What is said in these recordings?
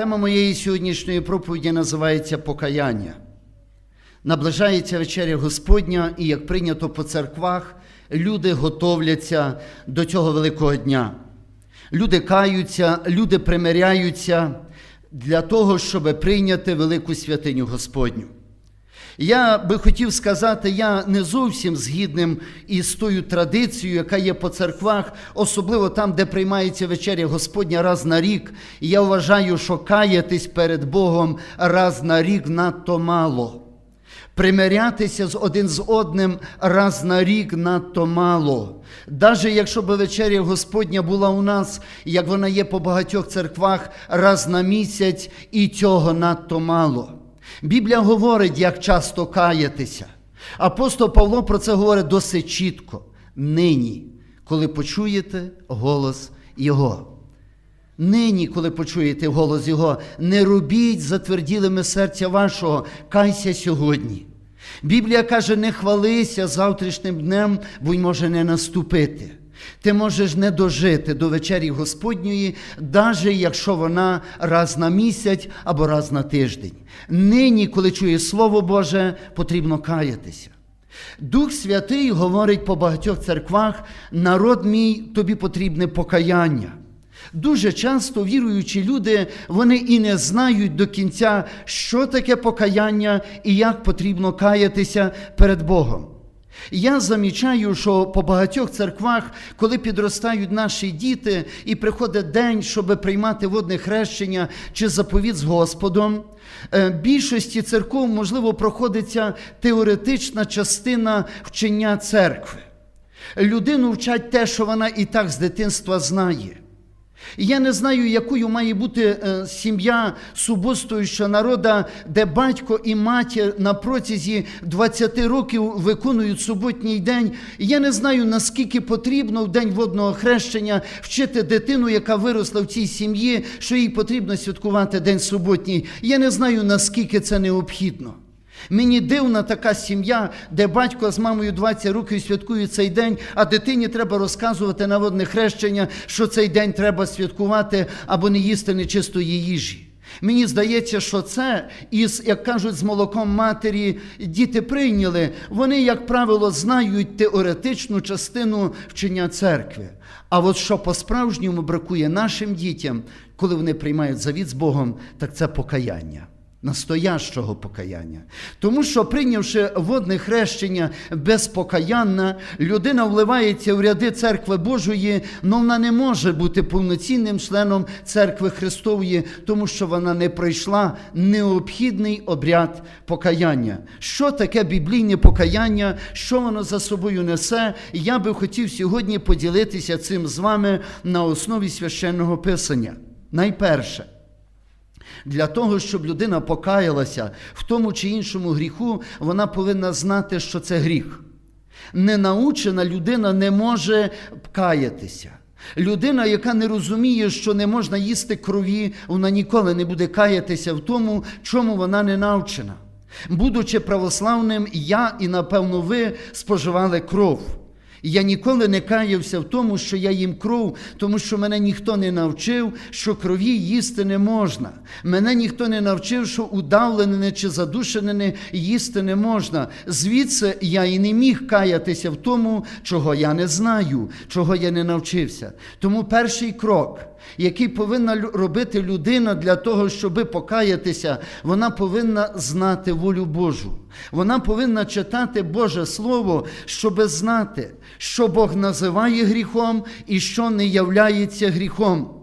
Тема моєї сьогоднішньої проповіді називається Покаяння. Наближається вечеря Господня, і як прийнято по церквах, люди готовляться до цього великого дня. Люди каються, люди примиряються для того, щоб прийняти велику святиню Господню. Я би хотів сказати, я не зовсім згідним із тою традицією, яка є по церквах, особливо там, де приймається вечеря Господня раз на рік. І я вважаю, що каятись перед Богом раз на рік надто мало. Примирятися з один з одним раз на рік надто мало. Навіть якщо б вечеря Господня була у нас, як вона є по багатьох церквах, раз на місяць, і цього надто мало. Біблія говорить, як часто каятися. Апостол Павло про це говорить досить чітко. Нині, коли почуєте голос Його. Нині, коли почуєте голос Його, не робіть затверділими серця вашого, кайся сьогодні. Біблія каже, не хвалися завтрашнім днем, бо й може не наступити. Ти можеш не дожити до вечері Господньої, навіть якщо вона раз на місяць або раз на тиждень. Нині, коли чуєш Слово Боже, потрібно каятися. Дух Святий говорить по багатьох церквах, народ мій, тобі потрібне покаяння. Дуже часто віруючі люди, вони і не знають до кінця, що таке покаяння і як потрібно каятися перед Богом. Я замічаю, що по багатьох церквах, коли підростають наші діти, і приходить день, щоб приймати водне хрещення чи заповіт з Господом, е, більшості церков, можливо, проходиться теоретична частина вчення церкви. Людину вчать те, що вона і так з дитинства знає. Я не знаю, якою має бути е, сім'я субостоючого народа, де батько і матір на протязі 20 років виконують суботній день. Я не знаю, наскільки потрібно в день водного хрещення вчити дитину, яка виросла в цій сім'ї, що їй потрібно святкувати день суботній. Я не знаю, наскільки це необхідно. Мені дивна така сім'я, де батько з мамою 20 років святкують цей день, а дитині треба розказувати на водне хрещення, що цей день треба святкувати або не їсти нечистої їжі. Мені здається, що це із, як кажуть, з молоком матері діти прийняли. Вони, як правило, знають теоретичну частину вчення церкви. А от що по-справжньому бракує нашим дітям, коли вони приймають завіт з Богом, так це покаяння настоящого покаяння. Тому що, прийнявши водне хрещення безпокаянна, людина вливається в ряди церкви Божої, але вона не може бути повноцінним членом церкви Христової, тому що вона не пройшла необхідний обряд покаяння. Що таке біблійне покаяння, що воно за собою несе? Я би хотів сьогодні поділитися цим з вами на основі священного писання. Найперше. Для того, щоб людина покаялася в тому чи іншому гріху, вона повинна знати, що це гріх. Ненаучена людина не може каятися. Людина, яка не розуміє, що не можна їсти крові, вона ніколи не буде каятися в тому, чому вона не навчена. Будучи православним, я і, напевно, ви споживали кров. І я ніколи не каявся в тому, що я їм кров, тому що мене ніхто не навчив, що крові їсти не можна. Мене ніхто не навчив, що удавлене чи задушене їсти не можна. Звідси я і не міг каятися в тому, чого я не знаю, чого я не навчився. Тому перший крок. Який повинна робити людина для того, щоб покаятися, вона повинна знати волю Божу. Вона повинна читати Боже Слово, щоб знати, що Бог називає гріхом і що не являється гріхом.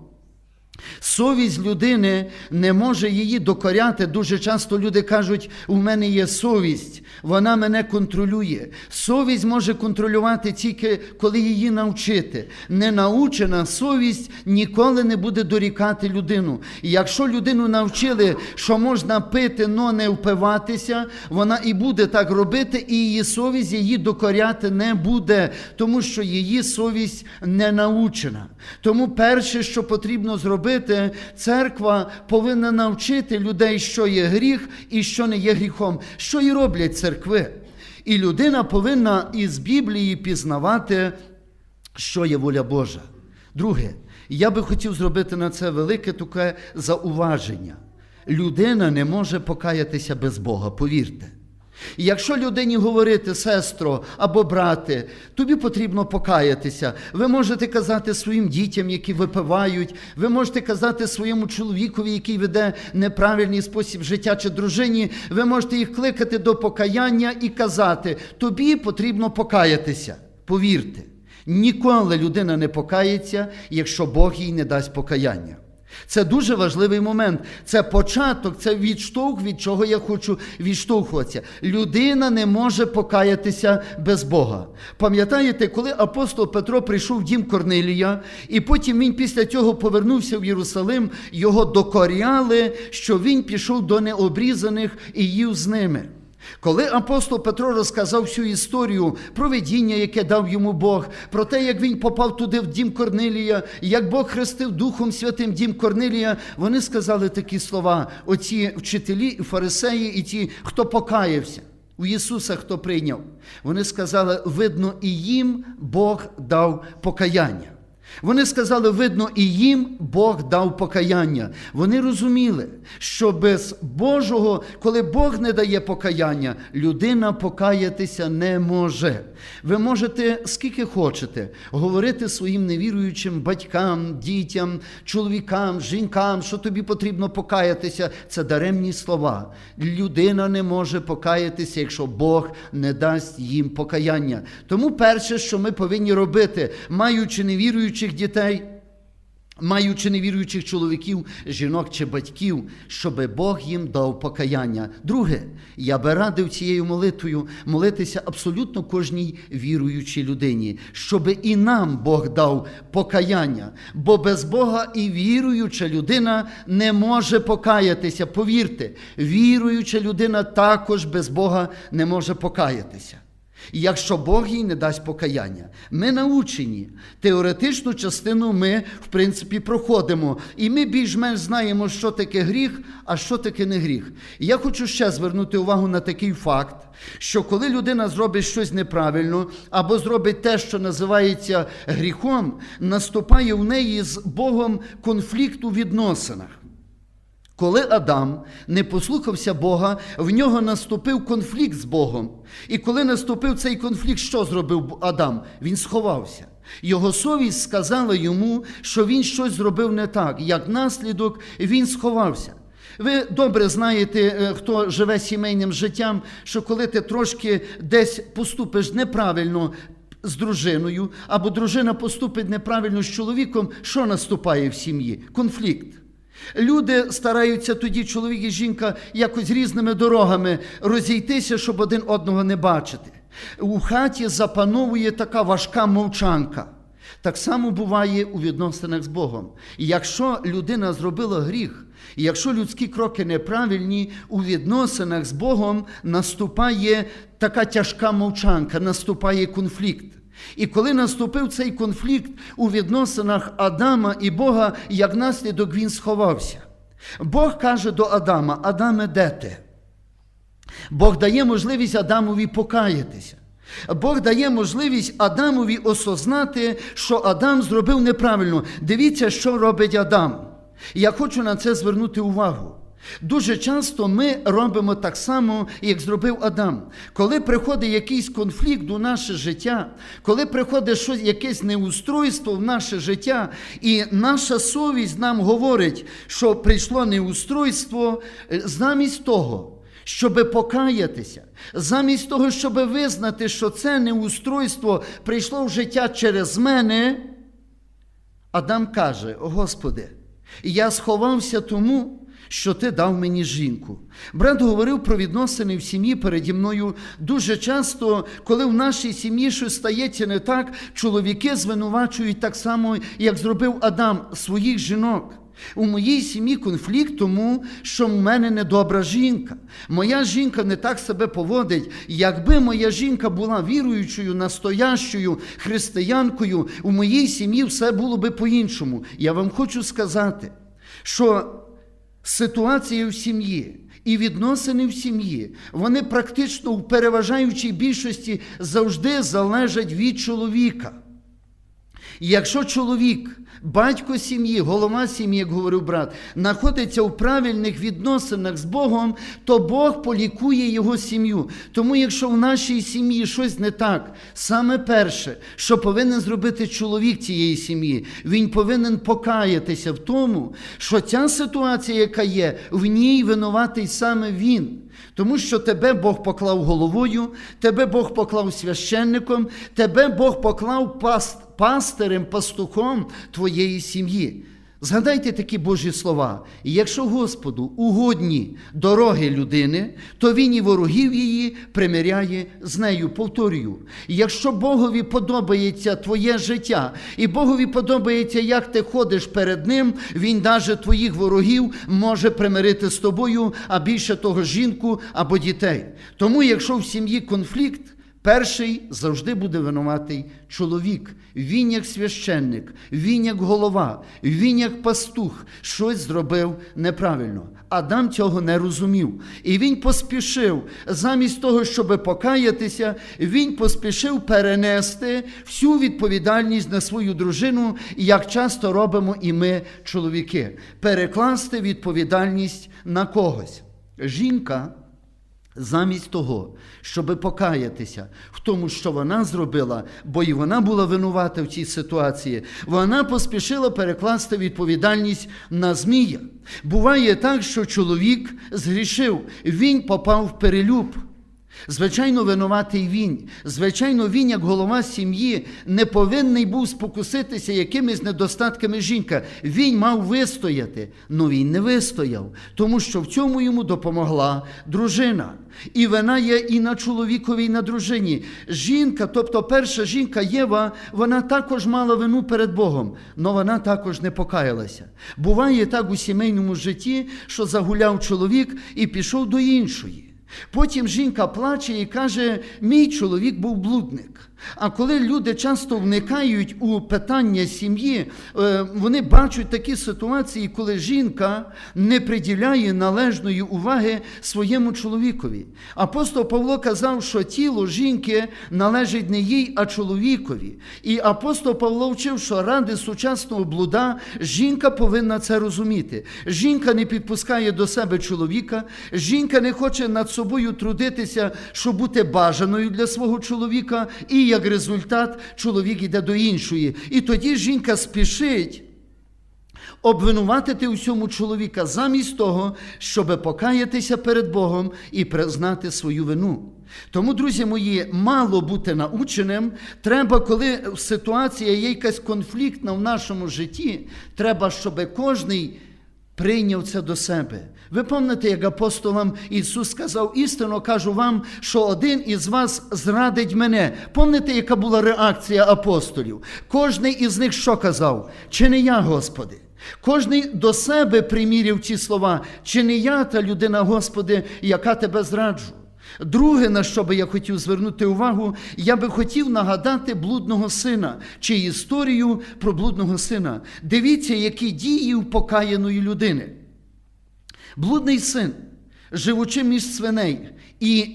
Совість людини не може її докоряти. Дуже часто люди кажуть, у мене є совість, вона мене контролює. Совість може контролювати тільки коли її навчити. Ненаучена совість ніколи не буде дорікати людину. І якщо людину навчили, що можна пити, но не впиватися, вона і буде так робити, і її совість її докоряти не буде, тому що її совість не научена. Тому перше, що потрібно зробити, церква повинна навчити людей, що є гріх і що не є гріхом, що і роблять церкви. І людина повинна із Біблії пізнавати, що є воля Божа. Друге, Я би хотів зробити на це велике таке зауваження. Людина не може покаятися без Бога, повірте. І якщо людині говорити, сестро або брате, тобі потрібно покаятися. Ви можете казати своїм дітям, які випивають, ви можете казати своєму чоловікові, який веде неправильний спосіб життя чи дружині, ви можете їх кликати до покаяння і казати, тобі потрібно покаятися. Повірте, ніколи людина не покається, якщо Бог їй не дасть покаяння. Це дуже важливий момент. Це початок, це відштовх, від чого я хочу відштовхуватися. Людина не може покаятися без Бога. Пам'ятаєте, коли апостол Петро прийшов в дім Корнилія, і потім він після цього повернувся в Єрусалим, його докоряли, що він пішов до необрізаних і їв з ними. Коли апостол Петро розказав всю історію про видіння, яке дав йому Бог, про те, як він попав туди в дім Корнилія, як Бог хрестив Духом Святим дім Корнилія, вони сказали такі слова: оці вчителі, і фарисеї, і ті, хто покаявся. У Ісуса, хто прийняв, вони сказали, видно, і їм Бог дав покаяння. Вони сказали, видно, і їм Бог дав покаяння. Вони розуміли, що без Божого, коли Бог не дає покаяння, людина покаятися не може. Ви можете скільки хочете говорити своїм невіруючим батькам, дітям, чоловікам, жінкам, що тобі потрібно покаятися. Це даремні слова. Людина не може покаятися, якщо Бог не дасть їм покаяння. Тому перше, що ми повинні робити, маючи невіруючих дітей. Маючи невіруючих чоловіків, жінок чи батьків, щоб Бог їм дав покаяння. Друге, я би радив цією молитвою молитися абсолютно кожній віруючій людині, щоб і нам Бог дав покаяння. Бо без Бога і віруюча людина не може покаятися. Повірте, віруюча людина також без Бога не може покаятися. І якщо Бог їй не дасть покаяння, ми научені. Теоретичну частину ми, в принципі, проходимо. І ми більш-менш знаємо, що таке гріх, а що таке не гріх. І я хочу ще звернути увагу на такий факт, що коли людина зробить щось неправильно або зробить те, що називається гріхом, наступає в неї з Богом конфлікт у відносинах. Коли Адам не послухався Бога, в нього наступив конфлікт з Богом. І коли наступив цей конфлікт, що зробив Адам? Він сховався. Його совість сказала йому, що він щось зробив не так. Як наслідок, він сховався. Ви добре знаєте, е, хто живе сімейним життям, що коли ти трошки десь поступиш неправильно з дружиною, або дружина поступить неправильно з чоловіком, що наступає в сім'ї? Конфлікт. Люди стараються тоді, чоловік і жінка, якось різними дорогами розійтися, щоб один одного не бачити. У хаті запановує така важка мовчанка. Так само буває у відносинах з Богом. І якщо людина зробила гріх, і якщо людські кроки неправильні, у відносинах з Богом наступає така тяжка мовчанка, наступає конфлікт. І коли наступив цей конфлікт у відносинах Адама і Бога, як наслідок він сховався. Бог каже до Адама: Адаме, де ти? Бог дає можливість Адамові покаятися. Бог дає можливість Адамові осознати, що Адам зробив неправильно. Дивіться, що робить Адам. Я хочу на це звернути увагу. Дуже часто ми робимо так само, як зробив Адам. Коли приходить якийсь конфлікт у наше життя, коли приходить щось, якесь неустройство в наше життя, і наша совість нам говорить, що прийшло неустройство, замість того. Щоб покаятися, замість того, щоб визнати, що це неустройство прийшло в життя через мене, Адам каже: Господи, я сховався тому, що ти дав мені жінку. Брат говорив про відносини в сім'ї переді мною. Дуже часто, коли в нашій сім'ї щось стається не так, чоловіки звинувачують так само, як зробив Адам своїх жінок. У моїй сім'ї конфлікт тому, що в мене недобра жінка. Моя жінка не так себе поводить. Якби моя жінка була віруючою, настоящою християнкою, у моїй сім'ї все було би по-іншому. Я вам хочу сказати, що ситуація в сім'ї і відносини в сім'ї, вони практично в переважаючій більшості завжди залежать від чоловіка. Якщо чоловік батько сім'ї, голова сім'ї, як говорив брат, знаходиться в правильних відносинах з Богом, то Бог полікує його сім'ю. Тому, якщо в нашій сім'ї щось не так, саме перше, що повинен зробити чоловік цієї сім'ї, він повинен покаятися в тому, що ця ситуація, яка є, в ній винуватий саме він. Тому що тебе Бог поклав головою, тебе Бог поклав священником, тебе Бог поклав паст, пастирем, пастухом твоєї сім'ї. Згадайте такі Божі слова. І якщо Господу угодні дороги людини, то він і ворогів її примиряє з нею. Повторюю, І якщо Богові подобається твоє життя, і Богові подобається, як ти ходиш перед Ним, Він навіть твоїх ворогів може примирити з тобою, а більше того, жінку або дітей. Тому, якщо в сім'ї конфлікт, Перший завжди буде винуватий чоловік. Він як священник, він як голова, він як пастух щось зробив неправильно. Адам цього не розумів. І він поспішив, замість того, щоб покаятися, він поспішив перенести всю відповідальність на свою дружину, як часто робимо і ми, чоловіки, перекласти відповідальність на когось. Жінка. Замість того, щоб покаятися в тому, що вона зробила, бо і вона була винувата в цій ситуації, вона поспішила перекласти відповідальність на змія. Буває так, що чоловік згрішив, він попав в перелюб. Звичайно, винуватий він. Звичайно, він, як голова сім'ї, не повинний був спокуситися якимись недостатками жінка. Він мав вистояти, але він не вистояв, тому що в цьому йому допомогла дружина. І вина є і на чоловікові, і на дружині. Жінка, тобто перша жінка Єва, вона також мала вину перед Богом, але вона також не покаялася. Буває так у сімейному житті, що загуляв чоловік і пішов до іншої. Потім жінка плаче і каже: мій чоловік був блудник. А коли люди часто вникають у питання сім'ї, е, вони бачать такі ситуації, коли жінка не приділяє належної уваги своєму чоловікові. Апостол Павло казав, що тіло жінки належить не їй, а чоловікові. І апостол Павло вчив, що ради сучасного блуда жінка повинна це розуміти. Жінка не підпускає до себе чоловіка, жінка не хоче над собою трудитися, щоб бути бажаною для свого чоловіка. І як результат чоловік йде до іншої. І тоді жінка спішить обвинуватити усьому чоловіка замість того, щоб покаятися перед Богом і признати свою вину. Тому, друзі мої, мало бути наученим. Треба, коли ситуація є якась конфліктна в нашому житті, треба, щоб кожний прийняв це до себе. Ви пам'ятаєте, як апостолам Ісус сказав, істинно кажу вам, що один із вас зрадить мене. Пам'ятаєте, яка була реакція апостолів? Кожний із них що казав? Чи не я, Господи? Кожний до себе примірив ці слова, чи не я та людина, Господи, яка тебе зраджу. Друге, на що би я хотів звернути увагу, я би хотів нагадати блудного сина чи історію про блудного сина. Дивіться, які дії у покаяної людини. Блудний син, живучи між свиней, і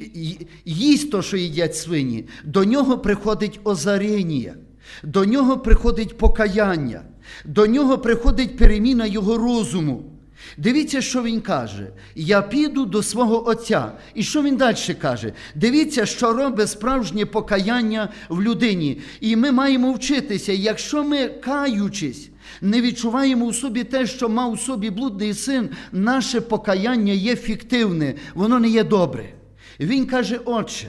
їсть то, що їдять свині, до нього приходить озарення, до нього приходить покаяння, до нього приходить переміна його розуму. Дивіться, що він каже. Я піду до свого Отця. І що він далі каже? Дивіться, що робить справжнє покаяння в людині. І ми маємо вчитися, якщо ми, каючись, не відчуваємо у собі те, що мав у собі блудний син, наше покаяння є фіктивне, воно не є добре. Він каже, Отче,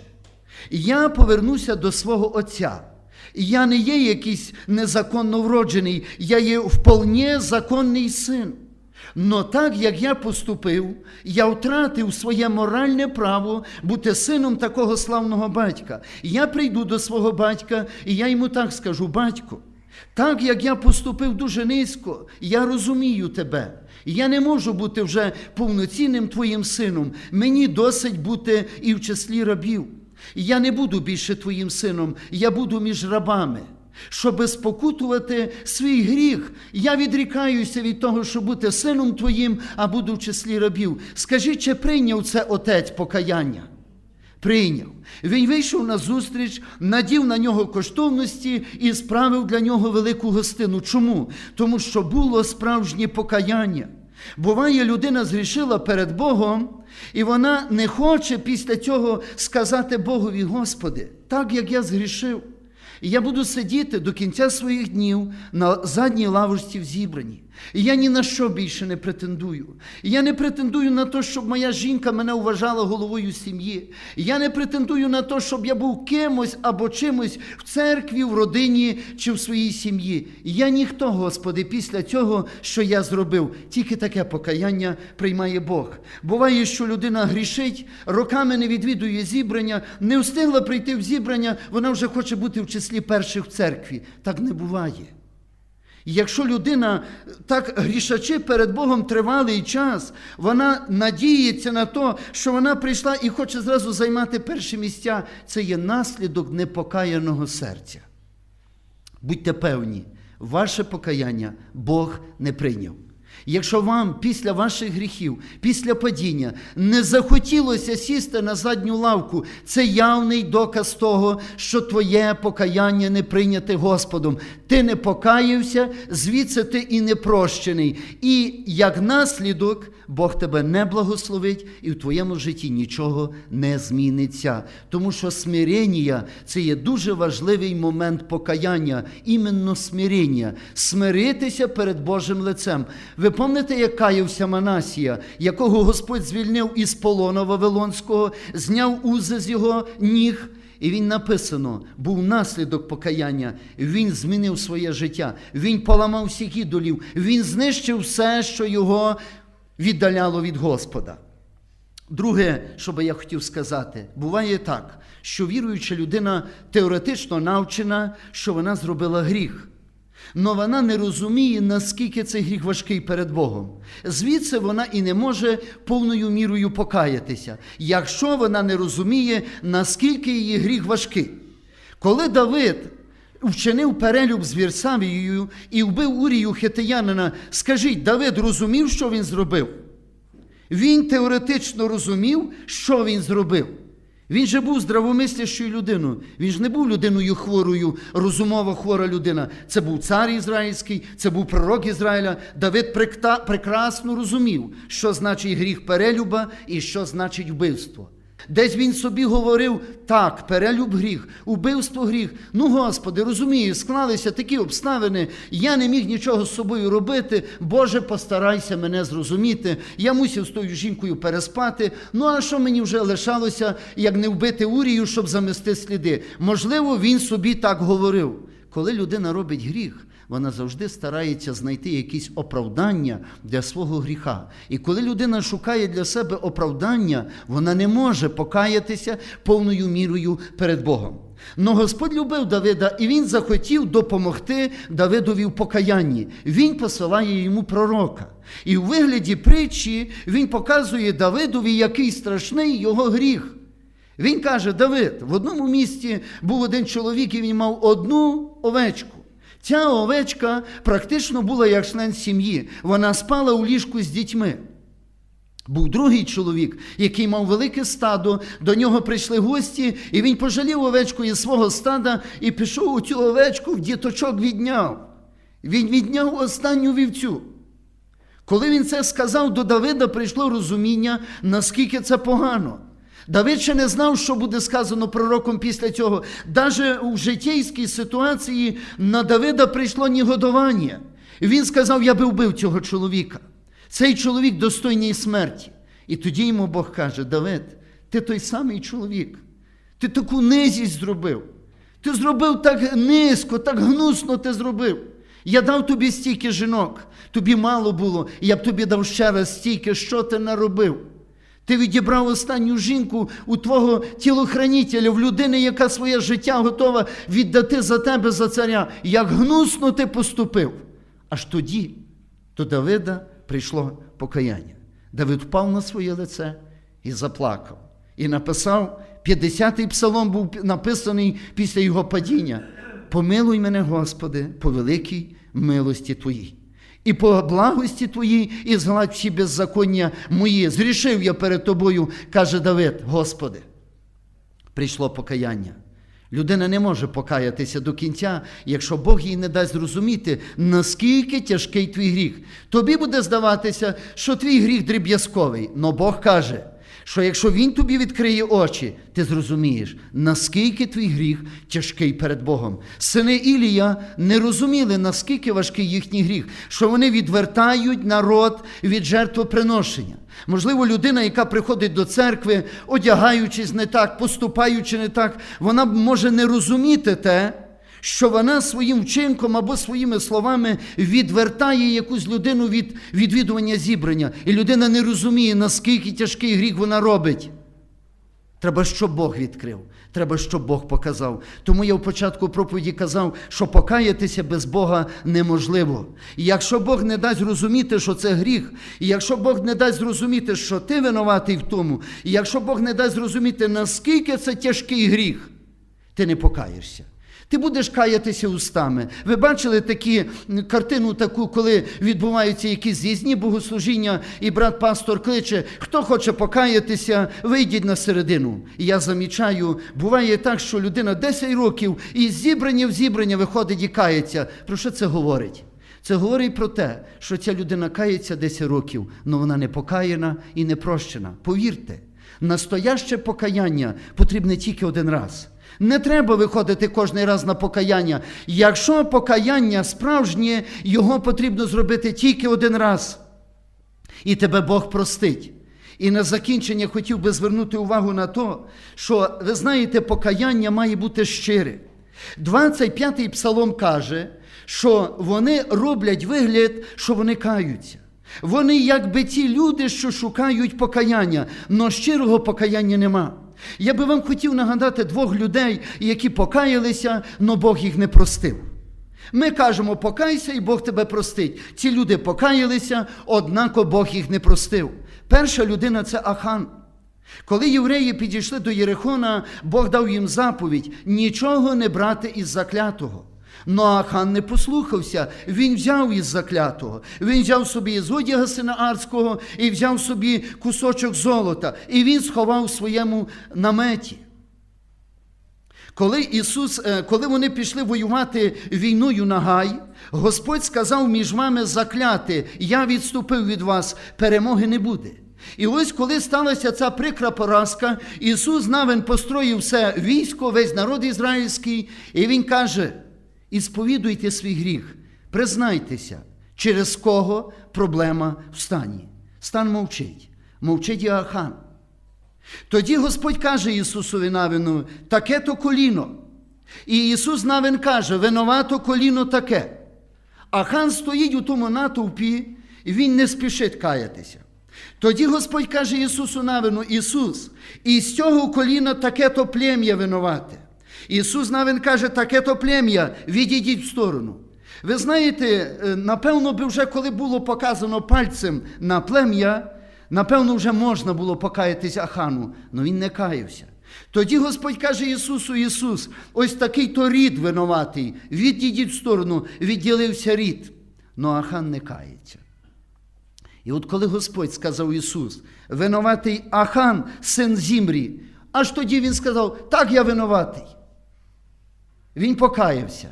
я повернуся до свого Отця. Я не є якийсь незаконно вроджений, я є вполне законний син. Но так як я поступив, я втратив своє моральне право бути сином такого славного батька. Я прийду до свого батька, і я йому так скажу: батько, так як я поступив дуже низько, я розумію тебе. Я не можу бути вже повноцінним твоїм сином. Мені досить бути і в числі рабів. Я не буду більше твоїм сином, я буду між рабами. Щоб спокутувати свій гріх, я відрікаюся від того, щоб бути сином твоїм, а буду в числі рабів. Скажи, чи прийняв це отець покаяння? Прийняв. Він вийшов на зустріч, надів на нього коштовності і справив для нього велику гостину. Чому? Тому що було справжнє покаяння. Буває, людина згрішила перед Богом, і вона не хоче після цього сказати Богові, Господи, так як я згрішив. І я буду сидіти до кінця своїх днів на задній лавочці в зібранні. І я ні на що більше не претендую. І я не претендую на те, щоб моя жінка мене вважала головою сім'ї. І я не претендую на те, щоб я був кимось або чимось в церкві, в родині чи в своїй сім'ї. І я ніхто, Господи, після цього, що я зробив. Тільки таке покаяння приймає Бог. Буває, що людина грішить, роками не відвідує зібрання, не встигла прийти в зібрання, вона вже хоче бути в числі перших в церкві. Так не буває. Якщо людина так грішачи перед Богом тривалий час, вона надіється на те, що вона прийшла і хоче зразу займати перші місця, це є наслідок непокаяного серця. Будьте певні, ваше покаяння Бог не прийняв. Якщо вам після ваших гріхів, після падіння не захотілося сісти на задню лавку, це явний доказ того, що твоє покаяння не прийняте Господом. Ти не покаявся, звідси ти і не прощений. І як наслідок Бог тебе не благословить, і в твоєму житті нічого не зміниться. Тому що смирення – це є дуже важливий момент покаяння, іменно смирення. Смиритися перед Божим лицем. Ви пам'ятаєте, як каявся Манасія, якого Господь звільнив із полону Вавилонського, зняв узи з його ніг. І він написано, був наслідок покаяння. Він змінив своє життя, він поламав всіх ідолів, він знищив все, що його віддаляло від Господа. Друге, що би я хотів сказати, буває так, що віруюча людина теоретично навчена, що вона зробила гріх. Но вона не розуміє, наскільки цей гріх важкий перед Богом. Звідси вона і не може повною мірою покаятися, якщо вона не розуміє, наскільки її гріх важкий. Коли Давид вчинив перелюб з Вірсавією і вбив Урію хитиянина, скажіть, Давид розумів, що він зробив? Він теоретично розумів, що він зробив. Він же був здравомислящою людиною. Він ж не був людиною хворою, розумово хвора людина. Це був цар ізраїльський, це був пророк Ізраїля. Давид прекрасно розумів, що значить гріх перелюба і що значить вбивство. Десь він собі говорив, так, перелюб гріх, убивство гріх. Ну, Господи, розумію, склалися такі обставини, я не міг нічого з собою робити. Боже, постарайся мене зрозуміти. Я мусив з тою жінкою переспати. Ну, а що мені вже лишалося, як не вбити Урію, щоб замести сліди? Можливо, він собі так говорив. Коли людина робить гріх, вона завжди старається знайти якісь оправдання для свого гріха. І коли людина шукає для себе оправдання, вона не може покаятися повною мірою перед Богом. Но Господь любив Давида, і він захотів допомогти Давидові в покаянні. Він посилає йому пророка. І у вигляді притчі він показує Давидові, який страшний його гріх. Він каже: Давид, в одному місті був один чоловік, і він мав одну овечку. Ця овечка практично була як член сім'ї. Вона спала у ліжку з дітьми. Був другий чоловік, який мав велике стадо, до нього прийшли гості, і він пожалів овечку із свого стада і пішов у цю овечку в діточок відняв. Він відняв останню вівцю. Коли він це сказав, до Давида прийшло розуміння, наскільки це погано. Давид ще не знав, що буде сказано пророком після цього. Даже у життєйській ситуації на Давида прийшло негодування. І він сказав: Я би вбив цього чоловіка. Цей чоловік достойний смерті. І тоді йому Бог каже: Давид, ти той самий чоловік. Ти таку низість зробив. Ти зробив так низько, так гнусно ти зробив. Я дав тобі стільки жінок, тобі мало було, я б тобі дав ще раз стільки, що ти наробив. Ти відібрав останню жінку у твого тілохранителя, в людини, яка своє життя готова віддати за тебе за царя. Як гнусно ти поступив. Аж тоді до Давида прийшло покаяння. Давид впав на своє лице і заплакав. І написав 50-й псалом був написаний після його падіння. Помилуй мене, Господи, по великій милості Твоїй. І по благості Твоїй, і згладь всі беззаконня мої. Зрішив я перед Тобою, каже Давид, Господи. прийшло покаяння. Людина не може покаятися до кінця, якщо Бог їй не дасть зрозуміти, наскільки тяжкий твій гріх. Тобі буде здаватися, що твій гріх дріб'язковий. але Бог каже, що якщо Він тобі відкриє очі, ти зрозумієш, наскільки твій гріх тяжкий перед Богом. Сини Ілія не розуміли, наскільки важкий їхній гріх, що вони відвертають народ від жертвоприношення. Можливо, людина, яка приходить до церкви, одягаючись не так, поступаючи не так, вона може не розуміти те, що вона своїм вчинком або своїми словами відвертає якусь людину від відвідування зібрання. І людина не розуміє, наскільки тяжкий гріх вона робить. Треба, щоб Бог відкрив. Треба, щоб Бог показав. Тому я в початку проповіді казав, що покаятися без Бога неможливо. І якщо Бог не дасть зрозуміти, що це гріх, і якщо Бог не дасть зрозуміти, що ти винуватий в тому, і якщо Бог не дасть зрозуміти, наскільки це тяжкий гріх, ти не покаєшся. Ти будеш каятися устами. Ви бачили такі картину, таку, коли відбуваються якісь з'їзні богослужіння, і брат пастор кличе, хто хоче покаятися, вийдіть на середину. І я замічаю, буває так, що людина 10 років і з зібрання в зібрання виходить і кається. Про що це говорить? Це говорить про те, що ця людина кається 10 років, але вона не покаяна і не прощена. Повірте, настояще покаяння потрібне тільки один раз. Не треба виходити кожен раз на покаяння. Якщо покаяння справжнє, його потрібно зробити тільки один раз. І тебе Бог простить. І на закінчення хотів би звернути увагу на те, що, ви знаєте, покаяння має бути щире. 25-й псалом каже, що вони роблять вигляд, що вони каються. Вони якби ті люди, що шукають покаяння, але щирого покаяння нема. Я би вам хотів нагадати двох людей, які покаялися, але Бог їх не простив. Ми кажемо, покайся, і Бог тебе простить. Ці люди покаялися, однако Бог їх не простив. Перша людина це Ахан. Коли євреї підійшли до Єрихона, Бог дав їм заповідь нічого не брати із заклятого. Но Ахан не послухався, він взяв із заклятого, він взяв собі із одяга сина Арського і взяв собі кусочок золота, і він сховав в своєму наметі. Коли Ісус, е, коли вони пішли воювати війною на Гай, Господь сказав між вами закляти, я відступив від вас, перемоги не буде. І ось коли сталася ця прикра поразка, Ісус навин построїв все військо, весь народ ізраїльський, і Він каже: і сповідуйте свій гріх, признайтеся, через кого проблема в стані. Стан мовчить, мовчить і Тоді Господь каже Ісусові Навину, таке то коліно. І Ісус Навин каже, винувато коліно таке. А хан стоїть у тому натовпі, і він не спішить каятися. Тоді Господь каже Ісусу Навину, Ісус, і з цього коліна таке то плем'я винувате. Ісус Навин каже, таке то плем'я, відійдіть в сторону. Ви знаєте, е, напевно, би вже коли було показано пальцем на плем'я, напевно, вже можна було покаятися Ахану, але він не каявся. Тоді Господь каже Ісусу, Ісус, ось такий то рід винуватий, відійдіть в сторону, відділився рід. Но Ахан не кається. І от коли Господь сказав Ісус, винуватий Ахан, син Зімрі, аж тоді Він сказав, так я винуватий. Він покаявся,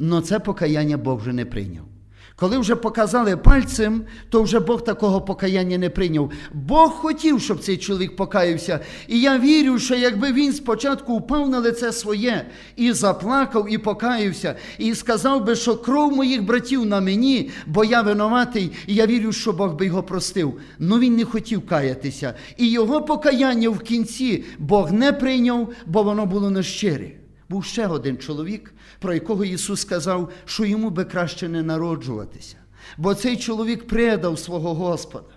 але це покаяння Бог вже не прийняв. Коли вже показали пальцем, то вже Бог такого покаяння не прийняв. Бог хотів, щоб цей чоловік покаявся. І я вірю, що якби він спочатку впав на лице своє і заплакав, і покаявся, і сказав би, що кров моїх братів на мені, бо я винуватий, і я вірю, що Бог би його простив. Ну він не хотів каятися. І його покаяння в кінці Бог не прийняв, бо воно було нещире. Був ще один чоловік, про якого Ісус сказав, що йому би краще не народжуватися, бо цей чоловік предав свого Господа.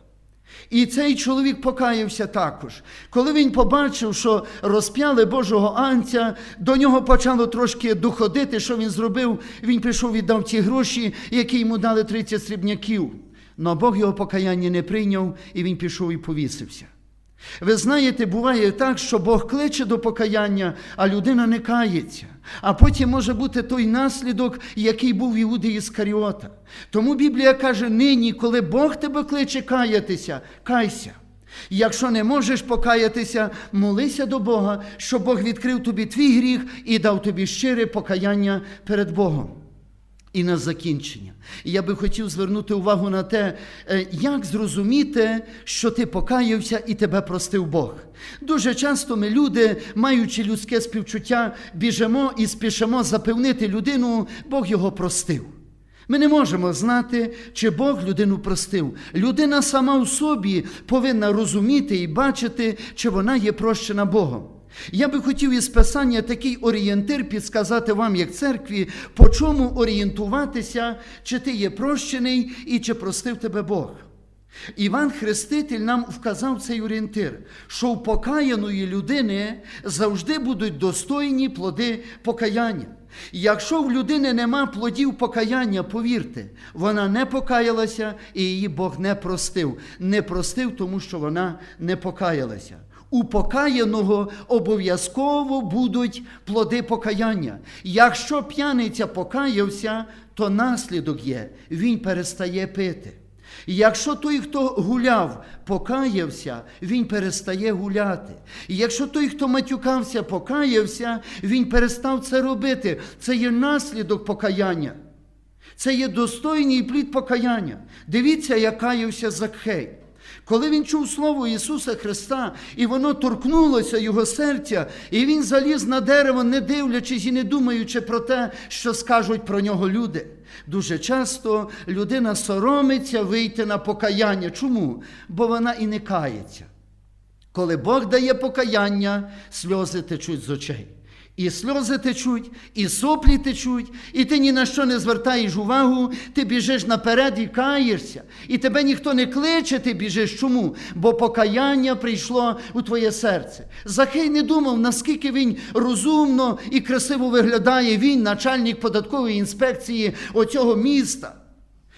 І цей чоловік покаявся також. Коли він побачив, що розп'яли Божого анця, до нього почало трошки доходити, що він зробив. Він прийшов, віддав ті гроші, які йому дали 30 срібняків. Но Бог його покаяння не прийняв, і він пішов і повісився. Ви знаєте, буває так, що Бог кличе до покаяння, а людина не кається. А потім може бути той наслідок, який був в Іуди Іскаріота. Тому Біблія каже: нині, коли Бог тебе кличе каятися, кайся. Якщо не можеш покаятися, молися до Бога, щоб Бог відкрив тобі твій гріх і дав тобі щире покаяння перед Богом. І на закінчення. І Я би хотів звернути увагу на те, е, як зрозуміти, що ти покаявся і тебе простив Бог. Дуже часто ми, люди, маючи людське співчуття, біжимо і спішимо запевнити людину, Бог його простив. Ми не можемо знати, чи Бог людину простив. Людина сама у собі повинна розуміти і бачити, чи вона є прощена Богом. Я би хотів із Писання такий орієнтир підсказати вам, як церкві, по чому орієнтуватися, чи ти є прощений і чи простив тебе Бог. Іван Хреститель нам вказав цей орієнтир, що у покаяної людини завжди будуть достойні плоди покаяння. Якщо в людини нема плодів покаяння, повірте, вона не покаялася і її Бог не простив. Не простив, тому що вона не покаялася. У покаяного обов'язково будуть плоди покаяння. Якщо п'яниця покаявся, то наслідок є, він перестає пити. Якщо той, хто гуляв, покаявся, він перестає гуляти. Якщо той, хто матюкався, покаявся, він перестав це робити. Це є наслідок покаяння. Це є достойний плід покаяння. Дивіться, як каявся Закхей. Коли він чув слово Ісуса Христа, і воно торкнулося його серця, і він заліз на дерево, не дивлячись і не думаючи про те, що скажуть про нього люди. Дуже часто людина соромиться вийти на покаяння. Чому? Бо вона і не кається. Коли Бог дає покаяння, сльози течуть з очей. І сльози течуть, і соплі течуть, і ти ні на що не звертаєш увагу, ти біжиш наперед і каєшся. І тебе ніхто не кличе, ти біжиш. Чому? Бо покаяння прийшло у твоє серце. Захей не думав, наскільки він розумно і красиво виглядає. Він, начальник податкової інспекції оцього міста.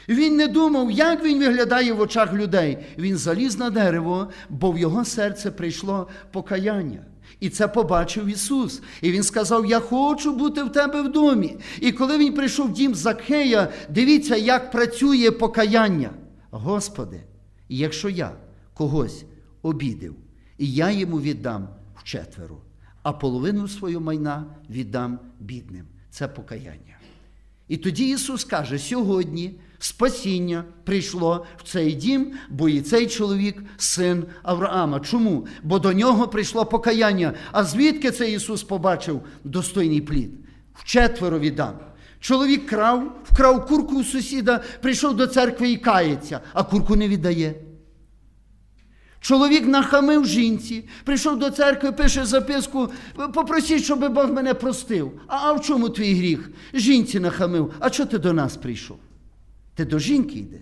Він не думав, як він виглядає в очах людей. Він заліз на дерево, бо в його серце прийшло покаяння. І це побачив Ісус. І Він сказав: Я хочу бути в тебе в домі. І коли він прийшов в дім Закхея, дивіться, як працює покаяння. Господи, якщо я когось обідив, і я йому віддам вчетверо, а половину свого майна віддам бідним. Це покаяння. І тоді Ісус каже: сьогодні спасіння прийшло в цей дім, бо і цей чоловік син Авраама. Чому? Бо до нього прийшло покаяння. А звідки цей Ісус побачив достойний плід? Вчетверо віддам. Чоловік крав, вкрав курку у сусіда, прийшов до церкви і кається, а курку не віддає. Чоловік нахамив жінці, прийшов до церкви, пише записку, попросіть, щоб Бог мене простив. А, а в чому твій гріх? Жінці нахамив. А чого ти до нас прийшов? Ти до жінки йди.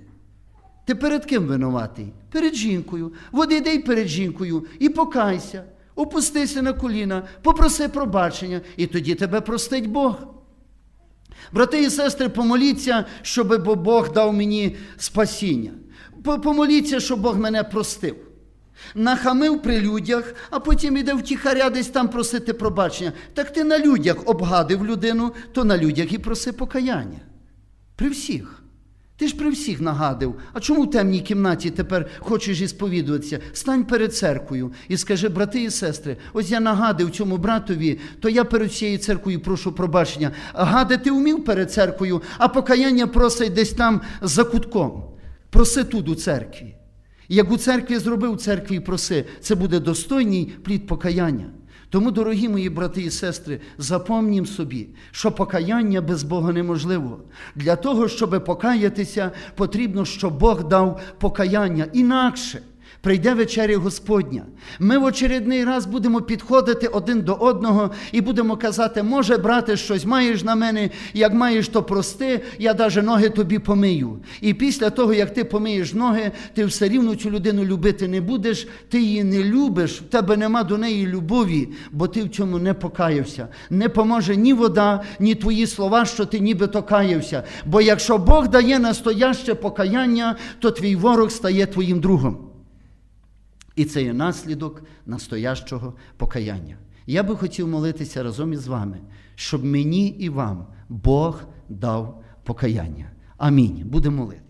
Ти перед ким винуватий? Перед жінкою. Води йди перед жінкою і покайся, опустися на коліна, попроси пробачення, і тоді тебе простить Бог. Брати і сестри, помоліться, щоб Бог дав мені спасіння. Помоліться, щоб Бог мене простив. Нахамив при людях, а потім іде втіхаря десь там просити пробачення. Так ти на людях обгадив людину, то на людях і проси покаяння. При всіх. Ти ж при всіх нагадив. А чому в темній кімнаті тепер хочеш ісповідуватися? Стань перед церквою і скажи, брати і сестри, ось я нагадив цьому братові, то я перед цією церквою прошу пробачення. А гадати вмів перед церквою, а покаяння просить десь там за кутком. Проси тут у церкві. Як у церкві зробив у церкві проси, це буде достойний плід покаяння. Тому, дорогі мої брати і сестри, запомнім собі, що покаяння без Бога неможливо. Для того, щоб покаятися, потрібно, щоб Бог дав покаяння. Інакше прийде вечеря Господня. Ми в очередний раз будемо підходити один до одного і будемо казати, може, брате, щось маєш на мене, як маєш, то прости, я даже ноги тобі помию. І після того, як ти помиєш ноги, ти все рівно цю людину любити не будеш, ти її не любиш, в тебе нема до неї любові, бо ти в цьому не покаявся. Не поможе ні вода, ні твої слова, що ти нібито каявся. Бо якщо Бог дає настояще покаяння, то твій ворог стає твоїм другом. І це є наслідок настоящого покаяння. Я би хотів молитися разом із вами, щоб мені і вам Бог дав покаяння. Амінь. Будемо молити.